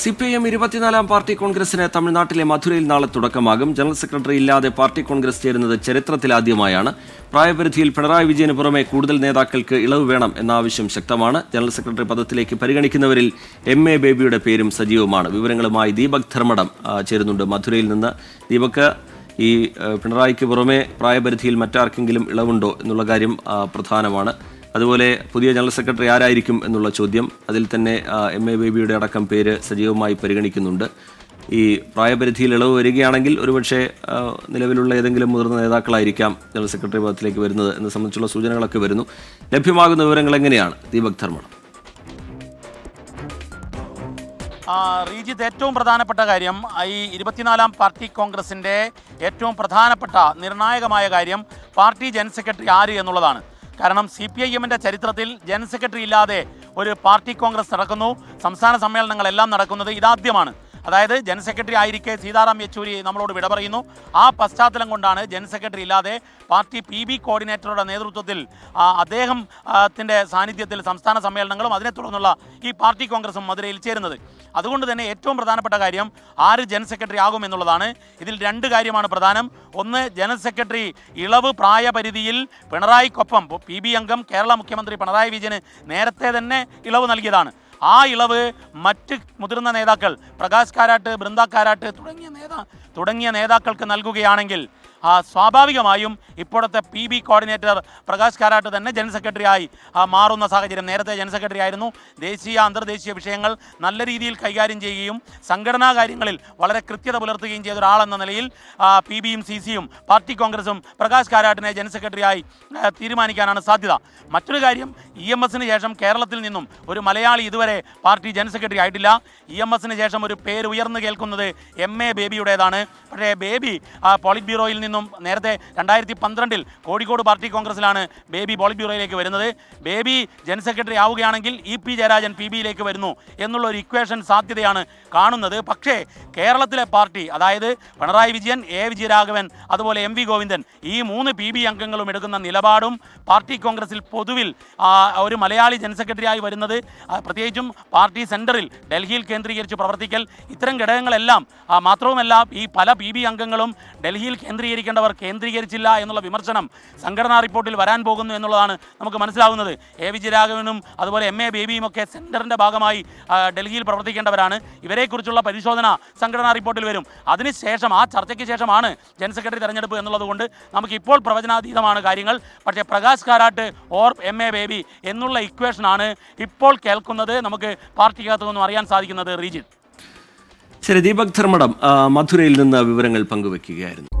C P I M ഇരുപത്തിനാലാം party കോൺഗ്രസിന് തമിഴ്നാട്ടിലെ മധുരയിൽ നാളെ തുടക്കമാകും. ജനറൽ സെക്രട്ടറി ഇല്ലാതെ പാർട്ടി കോൺഗ്രസ് ചേരുന്നത് ചരിത്രത്തിലാദ്യമായാണ് പ്രായപരിധിയിൽ പിണറായി വിജയന് പുറമെ കൂടുതൽ നേതാക്കൾക്ക് ഇളവ് വേണം എന്ന ആവശ്യം ശക്തമാണ്. ജനറൽ സെക്രട്ടറി പദത്തിലേക്ക് പരിഗണിക്കുന്നവരിൽ എം എ ബേബിയുടെ പേരും സജീവമാണ് വിവരങ്ങളുമായി ദീപക് ധർമ്മടം ചേരുന്നുണ്ട്. മധുരയിൽ നിന്ന് ദീപക് ഈ പിണറായിക്ക് പുറമെ പ്രായപരിധിയിൽ മറ്റാർക്കെങ്കിലും ഇളവുണ്ടോ എന്നുള്ള കാര്യം പ്രധാനമാണ്. അതുപോലെ പുതിയ ജനറൽ സെക്രട്ടറി ആരായിരിക്കും എന്നുള്ള ചോദ്യം അതിൽ തന്നെ എം എ ബേബിയുടെ അടക്കം പേര് സജീവമായി പരിഗണിക്കുന്നുണ്ട്. ഈ പ്രായപരിധിയിൽ ഇളവ് വരികയാണെങ്കിൽ ഒരുപക്ഷെ നിലവിലുള്ള ഏതെങ്കിലും മുതിർന്ന നേതാക്കളായിരിക്കാം ജനറൽ സെക്രട്ടറി പദത്തിലേക്ക് വരുന്നത് എന്നെ സംബന്ധിച്ചുള്ള സൂചനകളൊക്കെ വരുന്നു. ലഭ്യമാകുന്ന വിവരങ്ങൾ എങ്ങനെയാണ്? ദീപക് ധർമ്മണം ആ, റീജിത്ത് ഏറ്റവും പ്രധാനപ്പെട്ട കാര്യം ഈ ഇരുപത്തിനാലാം പാർട്ടി കോൺഗ്രസിന്റെ ഏറ്റവും പ്രധാനപ്പെട്ട നിർണായകമായ കാര്യം പാർട്ടി ജനറൽ സെക്രട്ടറി ആര് എന്നുള്ളതാണ്. കാരണം സി പി ഐ എമ്മിന്റെ ചരിത്രത്തിൽ ജനറൽ സെക്രട്ടറി ഇല്ലാതെ ഒരു പാർട്ടി കോൺഗ്രസ് നടക്കുന്നു. സംസ്ഥാന സമ്മേളനങ്ങളെല്ലാം നടക്കുന്നത് ഇതാദ്യമാണ്. അതായത് ജനറൽ സെക്രട്ടറി ആയിരിക്കെ സീതാറാം യെച്ചൂരി നമ്മളോട് വിട പറയുന്നു. ആ പശ്ചാത്തലം കൊണ്ടാണ് ജനറൽ സെക്രട്ടറി ഇല്ലാതെ പാർട്ടി പി ബി കോർഡിനേറ്ററുടെ നേതൃത്വത്തിൽ അദ്ദേഹത്തിന്റെ സാന്നിധ്യത്തിൽ സംസ്ഥാന സമ്മേളനങ്ങളും അതിനെ തുടർന്നുള്ള ഈ പാർട്ടി കോൺഗ്രസും മധുരയിൽ ചേരുന്നത്. അതുകൊണ്ട് തന്നെ ഏറ്റവും പ്രധാനപ്പെട്ട കാര്യം ആര് ജനറൽ സെക്രട്ടറി ആകും എന്നുള്ളതാണ്. ഇതിൽ രണ്ട് കാര്യമാണ് പ്രധാനം. ഒന്ന് ജനറൽ സെക്രട്ടറി ഇളവ് പ്രായപരിധിയിൽ പിണറായിക്കൊപ്പം പി ബി അംഗം കേരള മുഖ്യമന്ത്രി പിണറായി വിജയന് നേരത്തെ തന്നെ ഇളവ് നൽകിയതാണ്. ആ ഇളവ് മറ്റ് മുതിർന്ന നേതാക്കൾ പ്രകാശ് കാരാട്ട് ബൃന്ദ കാരാട്ട് തുടങ്ങിയ നേതാ തുടങ്ങിയ നേതാക്കൾക്ക് നൽകുകയാണെങ്കിൽ സ്വാഭാവികമായും ഇപ്പോഴത്തെ P B coordinator Prakash Karat തന്നെ ജനറൽ സെക്രട്ടറി ആയി മാറുന്ന സാഹചര്യം. നേരത്തെ ജനറൽ സെക്രട്ടറി ആയിരുന്നു ദേശീയ അന്തർദേശീയ വിഷയങ്ങൾ നല്ല രീതിയിൽ കൈകാര്യം ചെയ്യുകയും സംഘടനാ കാര്യങ്ങളിൽ വളരെ കൃത്യത പുലർത്തുകയും ചെയ്ത ഒരാളെന്ന നിലയിൽ പി ബിയും സി സിയും പാർട്ടി കോൺഗ്രസും പ്രകാശ് കാരാട്ടിനെ ജനറൽ സെക്രട്ടറിയായി തീരുമാനിക്കാനാണ് സാധ്യത. മറ്റൊരു കാര്യം ഇ എം എസിന് ശേഷം കേരളത്തിൽ നിന്നും ഒരു മലയാളി ഇതുവരെ പാർട്ടി ജനറൽ സെക്രട്ടറി ആയിട്ടില്ല. ഇ എം എസിന് ശേഷം ഒരു പേര് ഉയർന്നു കേൾക്കുന്നത് എം എ ബേബിയുടേതാണ്. പക്ഷേ ബേബി പോളിറ്റ് ബ്യൂറോയിൽ നിന്നും നേരത്തെ രണ്ടായിരത്തി പന്ത്രണ്ടിൽ കോഴിക്കോട് പാർട്ടി കോൺഗ്രസിലാണ് ബേബി പോളിറ്റ് ബ്യൂറോയിലേക്ക് വരുന്നത്. ബേബി ജനറൽ സെക്രട്ടറി ആവുകയാണെങ്കിൽ ഇ പി ജയരാജൻ പി ബിയിലേക്ക് വരുന്നു എന്നുള്ള ഒരു ഇക്വേഷൻ സാധ്യതയാണ് കാണുന്നത്. പക്ഷേ കേരളത്തിലെ പാർട്ടി അതായത് പിണറായി വിജയൻ എ വിജയരാഘവൻ അതുപോലെ എം വി ഗോവിന്ദൻ ഈ മൂന്ന് പി ബി അംഗങ്ങളും എടുക്കുന്ന നിലപാടും പാർട്ടി കോൺഗ്രസിൽ പൊതുവിൽ ഒരു മലയാളി ജനറൽ സെക്രട്ടറിയായി വരുന്നത് പ്രത്യേകിച്ചും പാർട്ടി സെന്ററിൽ ഡൽഹിയിൽ കേന്ദ്രീകരിച്ച് പ്രവർത്തിക്കൽ ഇത്തരം ഘടകങ്ങളെല്ലാം മാത്രവുമല്ല ഈ പല പി ബി അംഗങ്ങളും ഡൽഹിയിൽ കേന്ദ്രീകരിക്കേണ്ടവർ കേന്ദ്രീകരിച്ചില്ല എന്നുള്ള വിമർശനം സംഘടനാ റിപ്പോർട്ടിൽ വരാൻ പോകുന്നു എന്നുള്ളതാണ് നമുക്ക് മനസ്സിലാകുന്നത് എ വിജയരാഘവനും അതുപോലെ എം എ ബേബിയും ഒക്കെ സെന്ററിന്റെ ഭാഗമായി ഡൽഹിയിൽ പ്രവർത്തിക്കേണ്ടവരാണ്. ഇവരെക്കുറിച്ചുള്ള പരിശോധന സംഘടനാ റിപ്പോർട്ടിൽ വരും. അതിനുശേഷം ആ ചർച്ചയ്ക്ക് ശേഷമാണ് ജനറൽ സെക്രട്ടറി തെരഞ്ഞെടുപ്പ് എന്നുള്ളതുകൊണ്ട് നമുക്കിപ്പോൾ പ്രവചനാതീതമാണ് കാര്യങ്ങൾ. പക്ഷേ Prakash Karat or M A Baby എന്നുള്ള ഇക്വേഷനാണ് ഇപ്പോൾ കേൾക്കുന്നത് നമുക്ക് പാർട്ടിക്കകത്തു നിന്നും അറിയാൻ സാധിക്കുന്നത് റീജിത്ത് ശരി ദീപക് ധർമ്മടം മധുരയിൽ നിന്ന് വിവരങ്ങൾ പങ്കുവെക്കുകയായിരുന്നു.